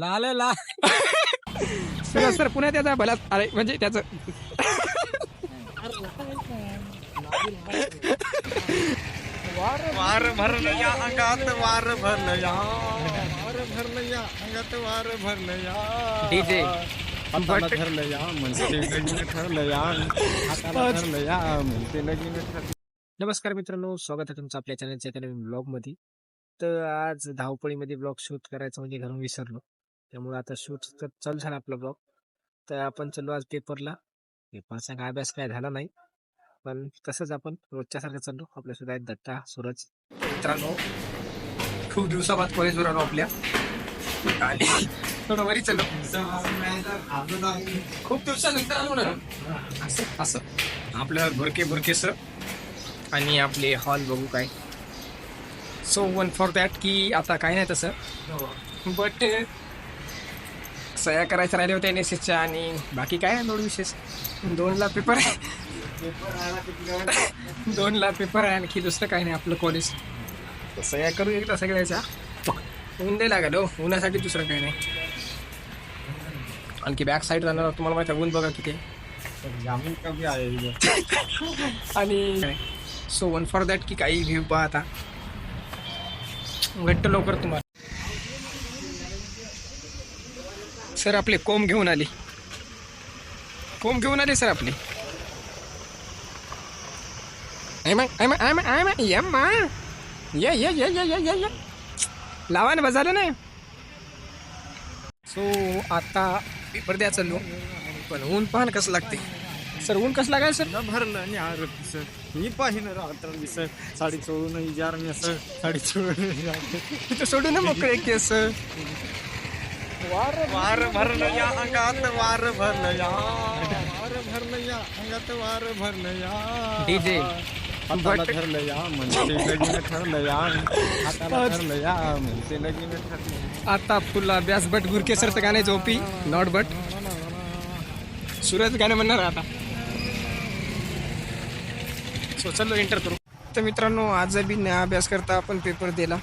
लाल लाल. Sir sir पुन्हा त्याचा भला अरे म्हणजे त्याचं वार भरलं या अंगात वार भरलं या. वार भरलं या अंगात वार भरलं या. DJ. हाताला धरलं या म्हणते लगीन ठरलं या. हाताला धरलं या म्हणते लगीन ठरलं. नमस्कार मित्रांनो स्वागत आहे तुमचं आपल्या चॅनलच्या एका नवीन ब्लॉगमध्ये. तर आज धावपळीमध्ये ब्लॉग शूट करायचं म्हणजे घरून विसरलो. त्यामुळे आता शूट तर चालू झाला आपला ब्लॉग. तर आपण चाललो आज पेपरला. पेपरचा काय अभ्यास काय झाला नाही. पण तसंच आपण रोजच्या सारखं चाललो आपल्या सुद्धा आहेत दत्ता सूरज. मित्रांनो खूप दिवसाबाद कॉलेजवर आलो आपल्या. आणि थोडं वरी चाललो खूप दिवसानंतर आलो ना. असं असं. आपल्या भरके भरके सर आणि आपले हॉल बघू काय. सो वन फॉर दॅट की आता काय नाही तसं. बट सह्या करायच्या राहिल्या होत्या एन एस एसच्या आणि बाकी काय एवढं विशेष दोनला पेपर आहे दोनला पेपर आहे आणखी दुसरं काय नाही आपलं कॉलेज सह्या करू एकदा सगळ्याच्या ऊन नाही लागेल हो उन्हासाठी दुसरं काही नाही आणखी बॅक साईड जाणार तुम्हाला माहिती आहे ऊन बघा किती कमी आहे. आणि सो वन फॉर दॅट की काही व्ह्यू पहा आता भेटतो लवकर तुम्हाला सर आपले कोंब घेऊन आले. कोंब घेऊन आले सर आपले. लावा ना बजालं ना सो आता पेपर द्या चाललो. पण ऊन पाहन कसं लागते? सर ऊन कसं लागायला सर? भरलं आणि आरत सर. मी पाहिलं रात्र सर. साडी चोळून मी सर. साडी चोळून तिथं सोडू ना मोकळे केस वार वार भरलं या अंगात वार भरलं या वार भरलं या अंगात वार भरलं या. हाताला But- धरलं या लगीन ठरलं या हाताला धरलं या लगीन ठरलं आता फुला व्यास बट गुरके सरचं गाणे झोपी नॉट बट सूरज गाणे म्हणणार आता. सो चलो एंटर करू. तर मित्रांनो आज बी न अभ्यास करता आपण पेपर दिला.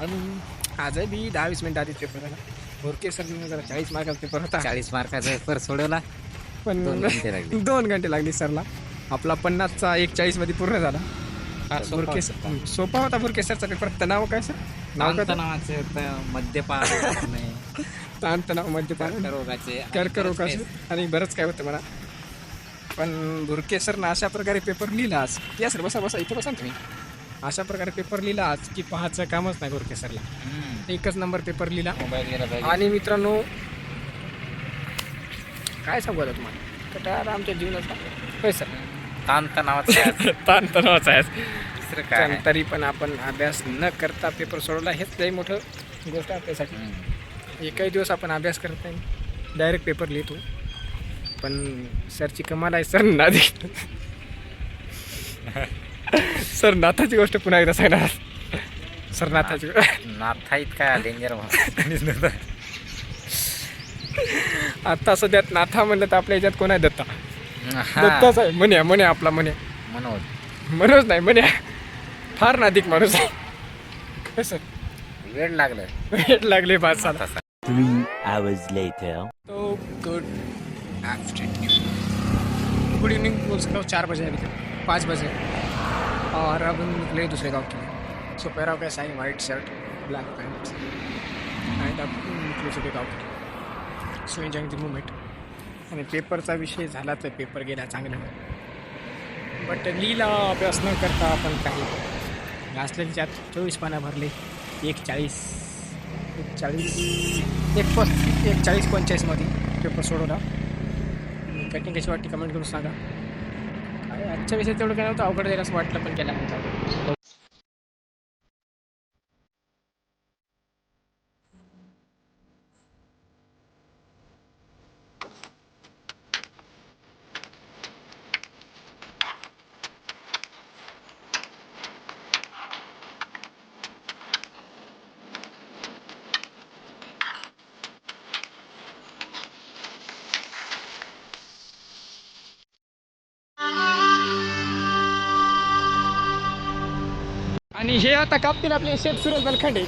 आणि आज बी दहा वीस मिनिट आधीच पेपर झाला गुरके सर जरा चाळीस मार्काचा पेपर होता चाळीस मार्काचा पेपर सोडवला पण दोन घंटे लागले. दोन घंटे लागली सरला आपला पन्नासचा एक चाळीसमध्ये पूर्ण झाला हा, सोपा बुरके सर सोपा होता बुरके सरचा पेपर तर नाव काय सर नाव? नावाचे मद्यपान ताणतणाव मद्यपान कर्करोगाचे कर्करोगाचे आणि बरंच काय होतं मला पण भुरके सरनं अशा प्रकारे पेपर लिहिला या सर बसा बसा इथं बसा तुम्ही अशा प्रकारे पेपर लिहिला आज की पाहायचं कामच नाही भुरके सरला. एकच नंबर पेपर लिहिला. मोबाईल गेला पाहिजे. आणि मित्रांनो काय सांगू आता तुम्हाला? कटाळा आमच्या जीवनाचा होय सर. ताण तणावाचा ताणतणावाचा आहे. दुसरं काय पण तरी पण आपण अभ्यास न करता पेपर सोडवला हेच लई मोठं गोष्ट आहे आपल्यासाठी हम्म. एकही दिवस आपण अभ्यास करत नाही. डायरेक्ट पेपर लिहितो. पण सरची कमाल आहे सर. नादी. सर नाथाची गोष्ट पुन्हा एकदा सांगणार सर नाथाची नाथा इतका डेंजर आता सध्यात नाथा म्हणलं तर आपल्या ह्याच्यात कोण आहे दत्ता? दत्ताच आहे. म्हण्या म्हण्या आपला म्हण्या मनोज. मनोज नाही म्हण्या फार नादिक माणूस आहे. हो सर. वेळ लागलं वेट लागले पाच साला. तसा Three hours later. तो गुड आफ्टरनून गुड इवनिंग बोल सकता हूँ चार बजे पाँच बजे और अब हम निकले दूसरे गांव के लिए। सो पैरा कैसा है white shirt black pant and अब निकले सगळे गाव के लिए। सो एन्जॉईंग द मुमेंट आणि पेपरचा विषय झाला तर पेपर गेला चांगला। बट लिहिला अभ्यास न करता आपण काही। घासलेली त्यात चोवीस पानं भरले। एक चाळीस एक चाळीस एक पस्तीस एक चाळीस पंचेचाळीसमध्ये पेपर सोडवला। कटिंग कशी वाटते कमेंट करून सांगा. आजच्या विषयात तेवढं काय नव्हतं अवघड जाईल असं वाटलं पण केल्यानंतर. आणि हे आता कापतील आपले शेत सुरज बलखंडे.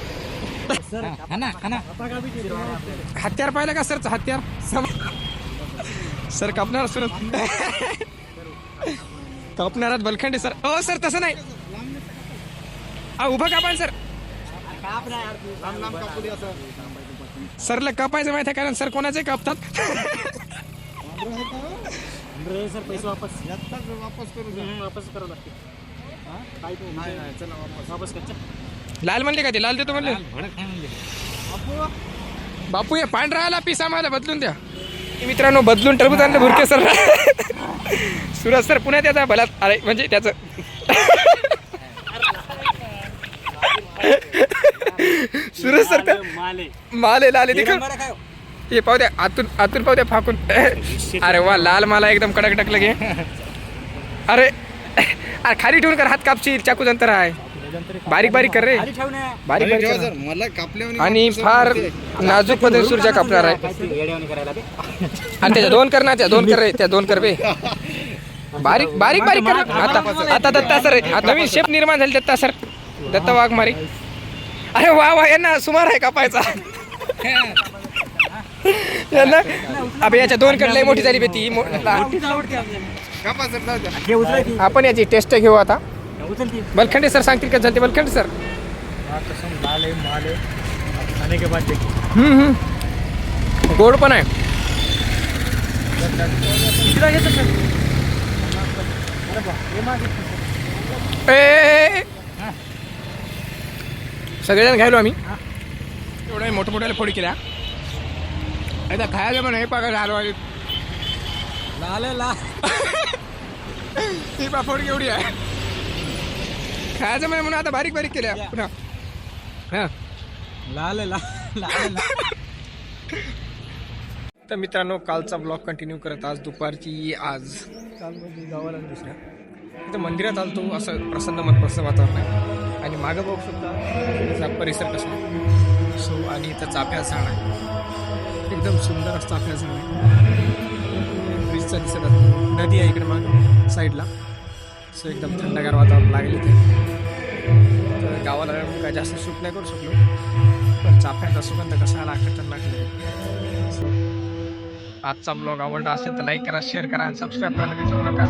हत्यार पाहिलं का सरचं हत्यार? सम- सर कापणार सर कापणारात बलखंडे सर. हो सर तसं नाही. आ, उभं कापाल सर. सरला कापायचं माहिती आहे कारण सर कोणाचे कापतात? लाल म्हणले का ते? लाल देतो म्हणले. बापू हे पांढरा आला पीस आम्हाला बदलून द्या. मित्रांनो बदलून टरबूज आणलं भुरके सर. सुरज सर पुन्हा त्याचा भला अरे म्हणजे त्याचं सुरज सर माले. लाले तिकडं हे पाहू द्या आतून आतून पाहू द्या फाकून. अरे वा लाल मला एकदम कडक टाकलं गे अरे अरे खाली ठेवून कर हात कापशील चाकू नंतर आहे. बारीक बारीक कर रे. बारीक बारीक कर. मला आणि फार नाजूक पद्धतीने सुरजा कापणार आहे. आणि त्याच्या दोन कर ना त्या दोन कर रे त्या दोन कर बे. बारीक बारीक बारीक कर. ना. आता आता दत्ता सर आहे. आता नवीन शेप निर्माण झाली दत्ता सर. दत्ता वाघ मारी. अरे वा वा यांना सुमार आहे कापायचा. यांना अबे याच्या दोन लय मोठी झाली बे ती. मो- आपण याची टेस्ट घेऊ आता. बलखंडे सर सांगतील का? झालते बलखंडे सर गोड पण आहे. सगळेजण घ्यायलो आम्ही. एवढ्या मोठ्या मोठ्याला फोडी केल्या. आता खायला पण हे पाका झालो. आणि ही पापड केवढी आहे? खायचं म्हणजे म्हणून आता बारीक बारीक केल्या. पुन्हा. हा. तर मित्रांनो कालचा ब्लॉग कंटिन्यू करत आज दुपारची आज. काल म्हणजे गावाला आणि दुसऱ्या. इथं मंदिरात आलतो असं प्रसन्न मनप्रसन्न वातावरण आहे. आणि मागं बघू शकता परिसर कसा सो आणि इथं चाफ्या झाड आहे. एकदम सुंदर चाफ्या झाड आहे. ब्रिजचा दिसत आहे नदी आहे इकडे मग साईडला. सो एकदम थंडगार वातावरण लागेल इथे. तर गावाला काय जास्त शूट नाही करू शकलो. पण चाफ्याचा सुगंध कसा आला खतरनाक लागले सो आजचा ब्लॉग आवडला असेल तर लाईक करा शेअर करा आणि सबस्क्राईब करायला विसरू नका.